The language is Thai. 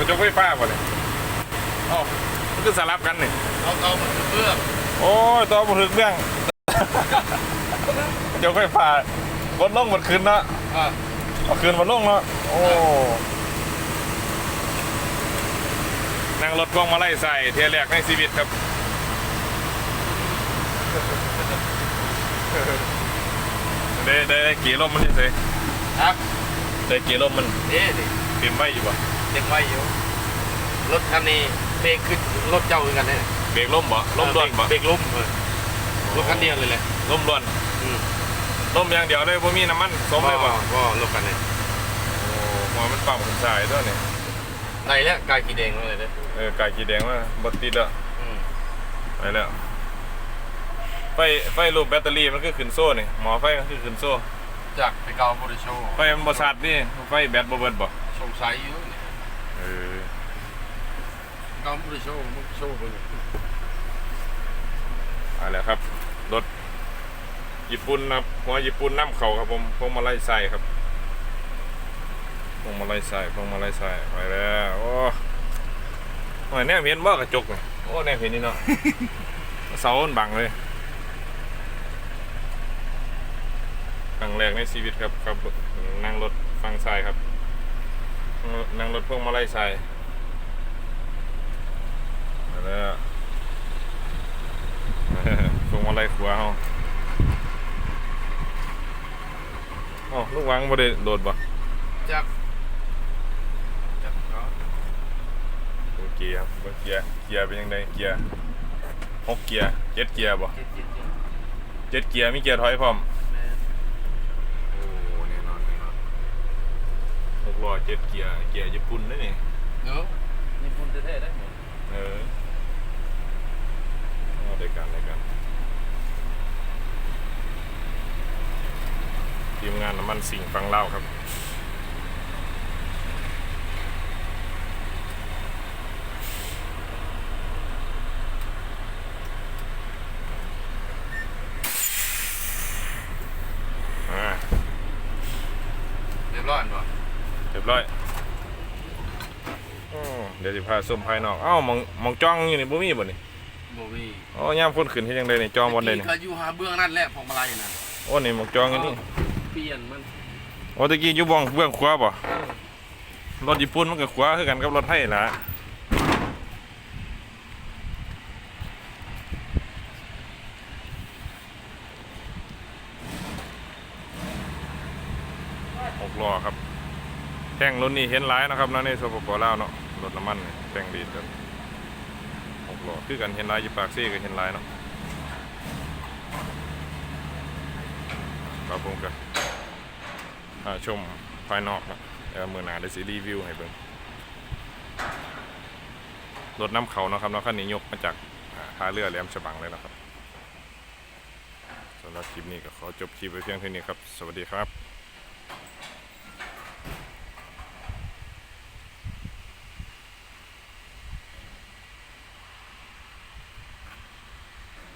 ระจกไฟฟ้าป่ะเนี่ยอ๋อมันคือสลับกันนี่เอาเอามันคือเพื่อโอ้ยตัวมันถึกเรื่องกระจกไฟฟ้าบนลงบนขึ้นเนาะอ่าเอาคืนบนลงเนาะโอ้นั่งรถกล้องมาไล่ใส่เทียแรกในชีวิตครับได้ได้ได้กี่ลมมันนี่สิครับได้กี่ลมมันเอ๊ะดิเตรียมไว้อยู่ป่ะ เด็กไว้อยู่ รถคันนี้เบรกขึ้นรถเจ้าเหมือนกันเนี่ยเบรกล่มบ่ล่มด่วนบ่เบรกล้มเออรถคันเดียวเลยแหละล่มด่วนอืมล่มอย่างเดียวเลยบ่มีน้ำมันสมเลยบ่ก็รถคันนี้โอ้หัวมันปั๊มขึ้นสายด้วยนี่ในแล้วกายขีแดงมาเลยเด้อเออไก่กีแดงว่าบ่ติดแล้วอืมไปแล้วไฟไฟรูปแบตเตอรี่มันคือขึ้นโซ่นี่หมอไฟมันคือขึ้นโซ่จากไปเกาบริโชว์ไฟมันบ่ชาร์จนี่ไฟแบตบ่เบิดบ่สงสัยอยู่ เนี่ยเออเกาบริโชว์มันโชว์ไปเลยเอาแล้วครับ รถญี่ปุ่นนะครับหัวญี่ปุ่นน้ำเขาครับผมพวงมาลัยใส่ครับพวงมาลัยใส่พวงมาลัยใส่ไปแล้วโอ้โอ้ยแน่เห็นบ่กระจกนี่โอ้แน่เห็นนี่เนาะ เสามันบังเลยครั้งแรกในชีวิตครับครับนั่งรถฟังซ้ายครับ นั่งรถพวงมาลัยซ้ายไปแล้วพวงมาลัยขวาเฮาอ๋อลูกวางบ่ได้โดดบ่จากจากเขาโอเคครับเบิ่งเกียร์เกียร์เป็นยังไงเกียร์หกเกียร์เจ็ดเกียร์บ่เจ็ดเจ็ดเจ็ดเจ็ดเกียร์มีเกียร์ถอยพร้อม แม่ โอ้แน่นอนแน่นอนหก ล้อเจ็ดเกียร์เกียร์ญี่ปุ่นนะนี่เนาะญี่ปุ่นแท้ๆได้หมดเออเอาได้กันได้กันทีมงานน้ำมันสิ่งฟังเล่าครับ อ่า เรียบร้อยป่ะ เรี ยบร้อยอืมเดี๋ยวจะพาส้มภายนอกเอ้ามองมองจ้องอยู่นี่บ่มีบ่นี่โบวี่อ๋อย่ามฝนขึ้นที่ยังไดนี่จองบนได้นี่ก็อยู่หาเบื้องนั่นแหละพวงมาลัยนะโอ้นี่มองจ้องอยู่นี่เปลี่ยนมันโอ้ตะกี้อยู่บ้องเบื้องขวาบ่รถญี่ปุ่นมันก็ขวาคือกันกับรถไทยล่ะหกล้อครับ แท่งรุ่นนี้เห็นหลายนะครับนาะในสปปลาวเนาะรถน้ำมันแท่งดีครับหกล้อคือกันเห็นหลายอยู่ปากซี่ก็เห็นหลายเนาะครับผมกันอ่าชมภายนอกนะเมือหนาได้สิรีวิวให้เบิ่งรถน้ำเขาเนาะครับเนาะคันนี้ยกมาจากท่าเรือแหลมฉบังเลยนะครับสำหรับคลิปนี้ก็ขอจบคลิปไว้เพียงเท่านี้ครับ สวัสดีครับ